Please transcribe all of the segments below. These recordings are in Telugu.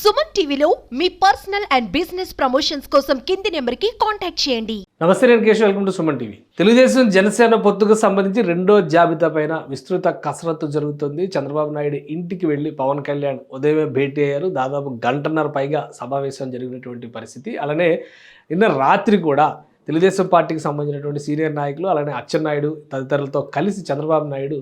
సుమన్ టీవీలో మీ పర్సనల్ అండ్ బిజినెస్ ప్రమోషన్స్ కోసం కింది నెంబర్కి కాంటాక్ట్ చేయండి. నమస్తే నేను Keshav. Welcome to Suman TV. Telugu Desam Janasena పొత్తుకు సంబంధించి రెండో జాబితా పైన విస్తృత కసరత్తు జరుగుతుంది. చంద్రబాబు నాయుడు ఇంటికి వెళ్ళి పవన్ కళ్యాణ్ ఉదయమే భేటీ అయ్యారు. దాదాపు గంటన్నర పైగా సమావేశం జరిగినటువంటి పరిస్థితి. అలానే నిన్న రాత్రి కూడా తెలుగుదేశం పార్టీకి సంబంధించినటువంటి సీనియర్ నాయకులు అలానే అచ్చెన్నాయుడు తదితరులతో కలిసి చంద్రబాబు నాయుడు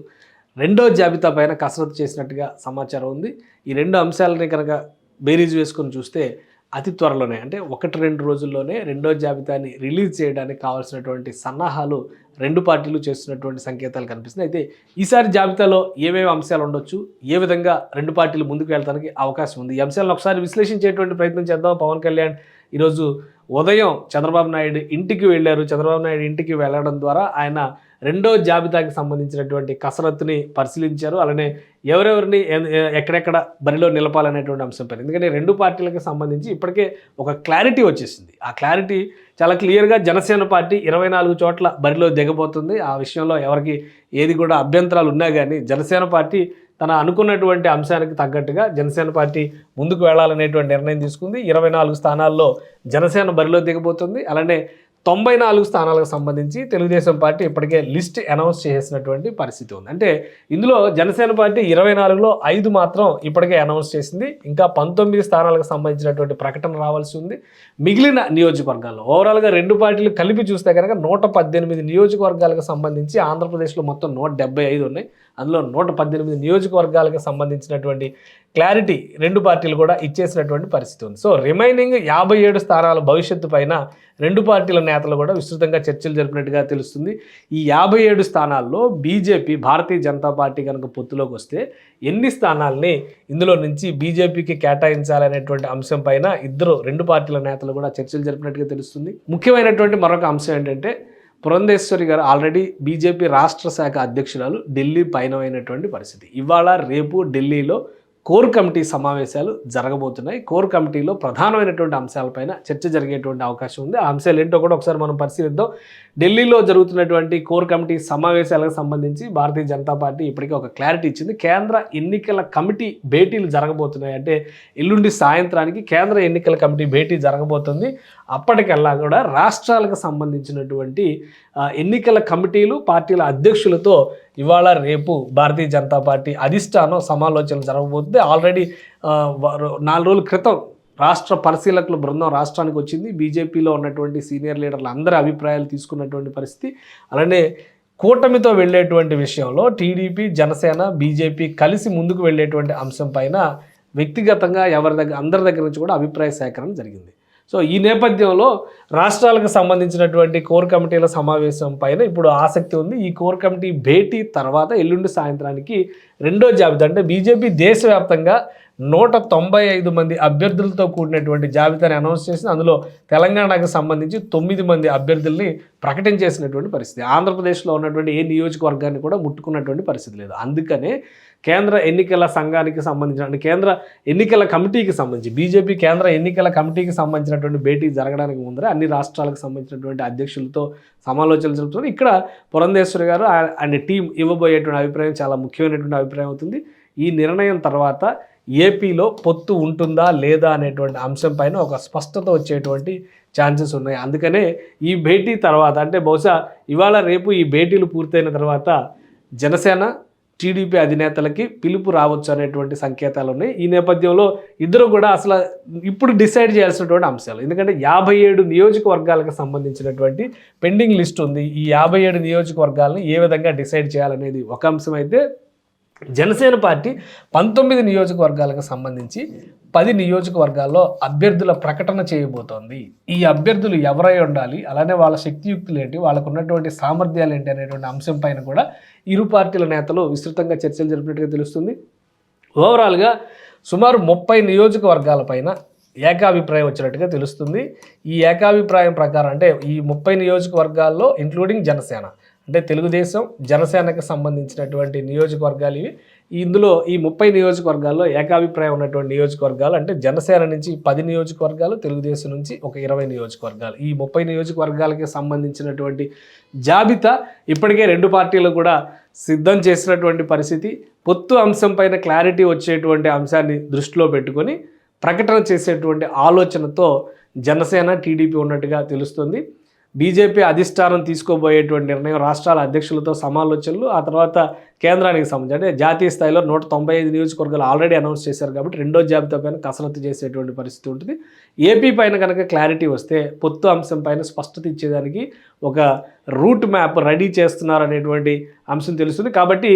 రెండో జాబితా పైన కసరత్తు చేసినట్టుగా సమాచారం ఉంది. ఈ రెండు అంశాలని కనుక బేరీజ్ వేసుకొని చూస్తే అతి త్వరలోనే అంటే ఒకటి రెండు రోజుల్లోనే రెండో జాబితాని రిలీజ్ చేయడానికి కావాల్సినటువంటి సన్నాహాలు రెండు పార్టీలు చేస్తున్నటువంటి సంకేతాలు కనిపిస్తున్నాయి. అయితే ఈసారి జాబితాలో ఏమేమి అంశాలు ఉండొచ్చు? ఏ విధంగా రెండు పార్టీలు ముందుకు వెళ్ళడానికి అవకాశం ఉంది? ఈ అంశాలను ఒకసారి విశ్లేషించేటువంటి ప్రయత్నం చేద్దాం. పవన్ కళ్యాణ్ ఈరోజు ఉదయం చంద్రబాబు నాయుడు ఇంటికి వెళ్ళారు. చంద్రబాబు నాయుడు ఇంటికి వెళ్ళడం ద్వారా ఆయన రెండో జాబితాకి సంబంధించినటువంటి కసరత్తుని పరిశీలించారు. అలానే ఎవరెవరిని ఎక్కడెక్కడ బరిలో నిలపాలనేటువంటి అంశంపై ఎందుకంటే రెండు పార్టీలకు సంబంధించి ఇప్పటికే ఒక క్లారిటీ వచ్చేసింది. ఆ క్లారిటీ చాలా క్లియర్గా జనసేన పార్టీ ఇరవై నాలుగు చోట్ల బరిలో దిగబోతుంది. ఆ విషయంలో ఎవరికి ఏది కూడా అభ్యంతరాలు ఉన్నా కానీ జనసేన పార్టీ తన అనుకున్నటువంటి అంశానికి తగ్గట్టుగా జనసేన పార్టీ ముందుకు వెళ్ళాలనేటువంటి నిర్ణయం తీసుకుంది. ఇరవై నాలుగు స్థానాల్లో జనసేన బరిలో దిగబోతుంది. అలానే తొంభై నాలుగు స్థానాలకు సంబంధించి తెలుగుదేశం పార్టీ ఇప్పటికే లిస్ట్ అనౌన్స్ చేసినటువంటి పరిస్థితి ఉంది. అంటే ఇందులో జనసేన పార్టీ ఇరవై నాలుగులో ఐదు మాత్రం ఇప్పటికే అనౌన్స్ చేసింది. ఇంకా పంతొమ్మిది స్థానాలకు సంబంధించినటువంటి ప్రకటన రావాల్సి ఉంది. మిగిలిన నియోజకవర్గాల్లో ఓవరాల్గా రెండు పార్టీలు కలిపి చూస్తే కనుక నూట పద్దెనిమిది నియోజకవర్గాలకు సంబంధించి ఆంధ్రప్రదేశ్లో మొత్తం నూట డెబ్బై ఐదు ఉన్నాయి. అందులో నూట పద్దెనిమిది నియోజకవర్గాలకు సంబంధించినటువంటి క్లారిటీ రెండు పార్టీలు కూడా ఇచ్చేసినటువంటి పరిస్థితి ఉంది. సో రిమైనింగ్ యాభై ఏడు స్థానాల భవిష్యత్తు పైన రెండు పార్టీల నేతలు కూడా విస్తృతంగా చర్చలు జరిపినట్టుగా తెలుస్తుంది. ఈ యాభై ఏడు స్థానాల్లో బీజేపీ భారతీయ జనతా పార్టీ కనుక పొత్తులోకి వస్తే ఎన్ని స్థానాల్ని ఇందులో నుంచి బీజేపీకి కేటాయించాలనేటువంటి అంశం పైన ఇద్దరు రెండు పార్టీల నేతలు కూడా చర్చలు జరిపినట్టుగా తెలుస్తుంది. ముఖ్యమైనటువంటి మరొక అంశం ఏంటంటే పురంధేశ్వరి గారు ఆల్రెడీ బీజేపీ రాష్ట్ర శాఖ అధ్యక్షురాలు ఢిల్లీ పైన అయినటువంటి పరిస్థితి. ఇవాళ రేపు ఢిల్లీలో కోర్ కమిటీ సమావేశాలు జరగబోతున్నాయి. కోర్ కమిటీలో ప్రధానమైనటువంటి అంశాలపైన చర్చ జరిగేటువంటి అవకాశం ఉంది. ఆ అంశాలు ఏంటో కూడా ఒకసారి మనం పరిశీలిద్దాం. ఢిల్లీలో జరుగుతున్నటువంటి కోర్ కమిటీ సమావేశాలకు సంబంధించి భారతీయ జనతా పార్టీ ఇప్పటికే ఒక క్లారిటీ ఇచ్చింది. కేంద్ర ఎన్నికల కమిటీ భేటీలు జరగబోతున్నాయి. అంటే ఎల్లుండి సాయంత్రానికి కేంద్ర ఎన్నికల కమిటీ భేటీ జరగబోతుంది. అప్పటికల్లా కూడా రాష్ట్రాలకు సంబంధించినటువంటి ఎన్నికల కమిటీలు పార్టీల అధ్యక్షులతో ఇవాళ రేపు భారతీయ జనతా పార్టీ అధిష్టానం సమాలోచనలు జరగబోతుంది. ఆల్రెడీ నాలుగు రోజుల క్రితం రాష్ట్ర పరిశీలకుల బృందం రాష్ట్రానికి వచ్చింది. బీజేపీలో ఉన్నటువంటి సీనియర్ లీడర్లు అందరి అభిప్రాయాలు తీసుకున్నటువంటి పరిస్థితి. అలానే కూటమితో వెళ్ళేటువంటి విషయంలో టీడీపీ జనసేన బీజేపీ కలిసి ముందుకు వెళ్ళేటువంటి అంశం పైన వ్యక్తిగతంగా ఎవరి దగ్గర అందరి దగ్గర నుంచి కూడా అభిప్రాయ సేకరణ జరిగింది. సో ఈ నేపథ్యంలో రాష్ట్రాలకు సంబంధించినటువంటి కోర్ కమిటీల సమావేశం పైన ఇప్పుడు ఆసక్తి ఉంది. ఈ కోర్ కమిటీ భేటీ తర్వాత ఎల్లుండి సాయంత్రానికి రెండో జాబితా అంటే బీజేపీ దేశవ్యాప్తంగా నూట తొంభై ఐదు మంది అభ్యర్థులతో కూడినటువంటి జాబితాని అనౌన్స్ చేసింది. అందులో తెలంగాణకు సంబంధించి తొమ్మిది మంది అభ్యర్థుల్ని ప్రకటించేసినటువంటి పరిస్థితి. ఆంధ్రప్రదేశ్లో ఉన్నటువంటి ఏ నియోజకవర్గాన్ని కూడా ముట్టుకున్నటువంటి పరిస్థితి లేదు. అందుకనే కేంద్ర ఎన్నికల సంఘానికి సంబంధించిన అంటే కేంద్ర ఎన్నికల కమిటీకి సంబంధించి బీజేపీ కేంద్ర ఎన్నికల కమిటీకి సంబంధించినటువంటి భేటీ జరగడానికి ముందర అన్ని రాష్ట్రాలకు సంబంధించినటువంటి అధ్యక్షులతో సమాలోచనలు జరుపుతున్నారు ఇక్కడ పురంధేశ్వరి గారు అండ్ టీం ఇవ్వబోయేటువంటి అభిప్రాయం చాలా ముఖ్యమైనటువంటి అభిప్రాయం అవుతుంది. ఈ నిర్ణయం తర్వాత ఏపీలో పొత్తు ఉంటుందా లేదా అనేటువంటి అంశం పైన ఒక స్పష్టత వచ్చేటువంటి ఛాన్సెస్ ఉన్నాయి. అందుకనే ఈ భేటీ తర్వాత అంటే బహుశా ఇవాళ రేపు ఈ భేటీలు పూర్తయిన తర్వాత జనసేన టీడీపీ అధినేతలకి పిలుపు రావచ్చు అనేటువంటి సంకేతాలు ఉన్నాయి. ఈ నేపథ్యంలో ఇద్దరు కూడా అసలు ఇప్పుడు డిసైడ్ చేయాల్సినటువంటి అంశాలు. ఎందుకంటే యాభై ఏడు నియోజకవర్గాలకు సంబంధించినటువంటి పెండింగ్ లిస్ట్ ఉంది. ఈ యాభై ఏడు నియోజకవర్గాలను ఏ విధంగా డిసైడ్ చేయాలనేది ఒక అంశం అయితే జనసేన పార్టీ పంతొమ్మిది నియోజకవర్గాలకు సంబంధించి పది నియోజకవర్గాల్లో అభ్యర్థుల ప్రకటన చేయబోతోంది. ఈ అభ్యర్థులు ఎవరై ఉండాలి? అలానే వాళ్ళ శక్తియుక్తులు ఏంటి? వాళ్ళకు ఉన్నటువంటి సామర్థ్యాలు ఏంటి? అనేటువంటి అంశం పైన కూడా ఇరు పార్టీల నేతలు విస్తృతంగా చర్చలు జరిపినట్టుగా తెలుస్తుంది. ఓవరాల్గా సుమారు ముప్పై నియోజకవర్గాల పైన ఏకాభిప్రాయం వచ్చినట్టుగా తెలుస్తుంది. ఈ ఏకాభిప్రాయం ప్రకారం అంటే ఈ ముప్పై నియోజకవర్గాల్లో ఇంక్లూడింగ్ జనసేన అంటే తెలుగుదేశం జనసేనకు సంబంధించినటువంటి నియోజకవర్గాలు ఇవి. ఇందులో ఈ ముప్పై నియోజకవర్గాల్లో ఏకాభిప్రాయం ఉన్నటువంటి నియోజకవర్గాలు అంటే జనసేన నుంచి పది నియోజకవర్గాలు తెలుగుదేశం నుంచి ఒక ఇరవై నియోజకవర్గాలు. ఈ ముప్పై నియోజకవర్గాలకి సంబంధించినటువంటి జాబితా ఇప్పటికే రెండు పార్టీలు కూడా సిద్ధం చేసినటువంటి పరిస్థితి. పొత్తు అంశం పైన క్లారిటీ వచ్చేటువంటి అంశాన్ని దృష్టిలో పెట్టుకొని ప్రకటన చేసేటువంటి ఆలోచనతో జనసేన టీడీపీ ఉన్నట్టుగా తెలుస్తుంది. బీజేపీ అధిష్టానం తీసుకోబోయేటువంటి నిర్ణయం రాష్ట్రాల అధ్యక్షులతో సమాలోచనలు ఆ తర్వాత కేంద్రానికి సంబంధించి అంటే జాతీయ స్థాయిలో నూట తొంభై ఐదు నియోజకవర్గాలు ఆల్రెడీ అనౌన్స్ చేశారు కాబట్టి రెండో జాబితా పైన కసరత్తు చేసేటువంటి పరిస్థితి ఉంటుంది. ఏపీ పైన కనుక క్లారిటీ వస్తే పొత్తు అంశం పైన స్పష్టత ఇచ్చేదానికి ఒక రూట్ మ్యాప్ రెడీ చేస్తున్నారు అనేటువంటి అంశం తెలుస్తుంది. కాబట్టి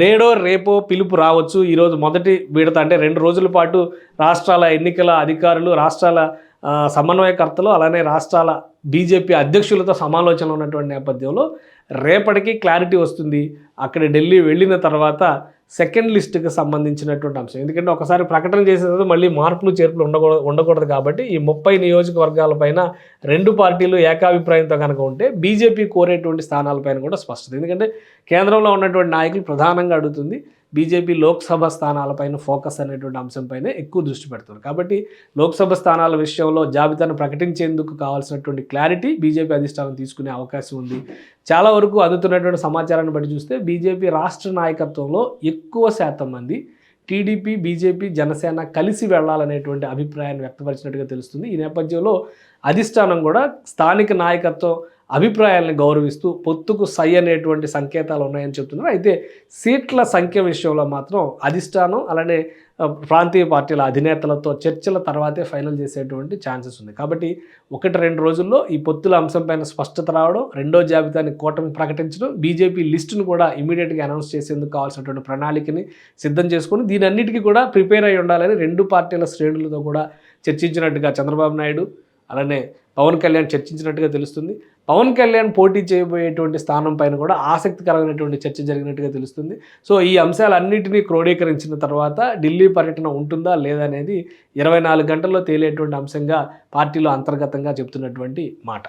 నేడో రేపో పిలుపు రావచ్చు. ఈరోజు మొదటి విడత అంటే రెండు రోజుల పాటు రాష్ట్రాల ఎన్నికల అధికారులు రాష్ట్రాల సమన్వయకర్తలు అలానే రాష్ట్రాల బీజేపీ అధ్యక్షులతో సమాలోచన ఉన్నటువంటి నేపథ్యంలో రేపటికి క్లారిటీ వస్తుంది. అక్కడ ఢిల్లీ వెళ్ళిన తర్వాత సెకండ్ లిస్టుకి సంబంధించినటువంటి అంశం. ఎందుకంటే ఒకసారి ప్రకటన చేసిన తర్వాత మళ్ళీ మార్పులు చేర్పులు ఉండకూడదు ఉండకూడదు కాబట్టి ఈ ముప్పై నియోజకవర్గాల పైన రెండు పార్టీలు ఏకాభిప్రాయంతో కనుక ఉంటే బీజేపీ కోరేటువంటి స్థానాలపైన కూడా స్పష్టత. ఎందుకంటే కేంద్రంలో ఉన్నటువంటి నాయకులు ప్రధానంగా అడుగుతుంది బీజేపీ లోక్సభ స్థానాలపైన ఫోకస్ అనేటువంటి అంశంపైన ఎక్కువ దృష్టి పెడుతుంది కాబట్టి లోక్సభ స్థానాల విషయంలో జాబితాను ప్రకటించేందుకు కావాల్సినటువంటి క్లారిటీ బీజేపీ అధిష్టానం తీసుకునే అవకాశం ఉంది. చాలా వరకు అందుతున్నటువంటి సమాచారాన్ని బట్టి చూస్తే బీజేపీ రాష్ట్ర నాయకత్వంలో ఎక్కువ శాతం మంది టీడీపీ బీజేపీ జనసేన కలిసి వెళ్ళాలనేటువంటి అభిప్రాయాన్ని వ్యక్తపరిచినట్టుగా తెలుస్తుంది. ఈ నేపథ్యంలో అధిష్టానం కూడా స్థానిక నాయకత్వం అభిప్రాయాలను గౌరవిస్తూ పొత్తుకు సై అనేటువంటి సంకేతాలు ఉన్నాయని చెప్తున్నారు. అయితే సీట్ల సంఖ్య విషయంలో మాత్రం అధిష్టానం అలానే ప్రాంతీయ పార్టీల అధినేతలతో చర్చల తర్వాతే ఫైనల్ చేసేటువంటి ఛాన్సెస్ ఉంది కాబట్టి ఒకటి రెండు రోజుల్లో ఈ పొత్తుల అంశంపైన స్పష్టత రావడం రెండో జాబితాని కూటమి ప్రకటించడం బీజేపీ లిస్టును కూడా ఇమీడియట్గా అనౌన్స్ చేసేందుకు కావాల్సినటువంటి ప్రణాళికని సిద్ధం చేసుకొని దీనన్నిటికీ కూడా ప్రిపేర్ అయి ఉండాలని రెండు పార్టీల శ్రేణులతో కూడా చర్చించినట్టుగా చంద్రబాబు నాయుడు అలానే పవన్ కళ్యాణ్ చర్చించినట్టుగా తెలుస్తుంది. పవన్ కళ్యాణ్ పోటీ చేయబోయేటువంటి స్థానం పైన కూడా ఆసక్తికరమైనటువంటి చర్చ జరిగినట్టుగా తెలుస్తుంది. సో ఈ అంశాలన్నింటినీ క్రోడీకరించిన తర్వాత ఢిల్లీ పర్యటన ఉంటుందా లేదా అనేది ఇరవై నాలుగు గంటల్లో తేలేటువంటి అంశంగా పార్టీలో అంతర్గతంగా చెప్తున్నటువంటి మాట.